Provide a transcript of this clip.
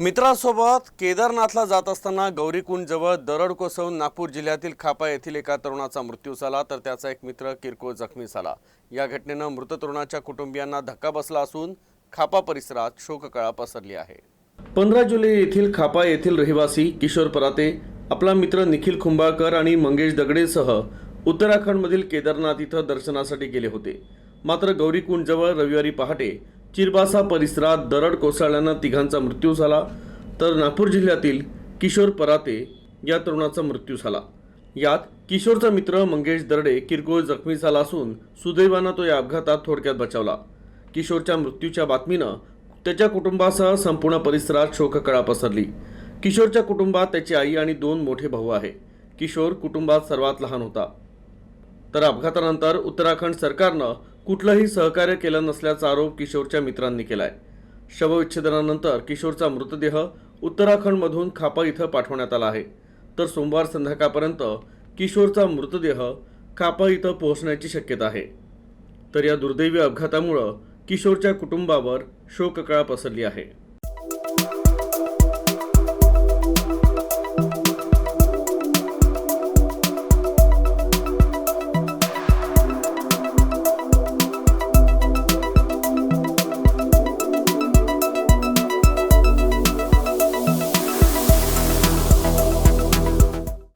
मित्रांसोबत केदारनाथला जात असताना गौरीकुंडजवळ दरड कोसळून नागपूर जिल्ह्यातील खापा येथील एका तरुणाचा मृत्यू झाला तर त्याचा एक मित्र किरकोळ जखमी झाला. या घटनेनं मृत तरुणाच्या कुटुंबियांना धक्का बसला असून खापा परिसरात शोककळा पसरली आहे. पंधरा जुलै येथील खापा येथील रहिवासी किशोर पराते आपला मित्र निखिल खुंबाळकर आणि मंगेश दगडेसह उत्तराखंडमधील केदारनाथ इथं दर्शनासाठी गेले होते. मात्र गौरीकुंडजवळ रविवारी पहाटे चिरबासा परिसरात दरड कोसळल्यानं तिघांचा मृत्यू झाला. तर नागपूर जिल्ह्यातील किशोर पराते या तरुणाचा मृत्यू झाला. यात किशोरचा मित्र मंगेश दरडे किरकोळ जखमी झाला असून सुदैवानं तो या अपघातात थोडक्यात बचावला. किशोरच्या मृत्यूच्या बातमीनं त्याच्या कुटुंबासह संपूर्ण परिसरात शोककळा पसरली. किशोरच्या कुटुंबात त्याची आई आणि दोन मोठे भाऊ आहे. किशोर कुटुंबात सर्वात लहान होता. तर अपघातानंतर उत्तराखंड सरकारनं कुठलंही सहकार्य केलं नसल्याचा आरोप किशोरच्या मित्रांनी केलाय. शवविच्छेदनानंतर किशोरचा मृतदेह उत्तराखंडमधून खापा इथं पाठवण्यात आला आहे. तर सोमवार संध्याकाळपर्यंत किशोरचा मृतदेह खापा इथं पोहोचण्याची शक्यता आहे. तर या दुर्दैवी अपघातामुळं किशोरच्या कुटुंबावर शोककळा पसरली आहे.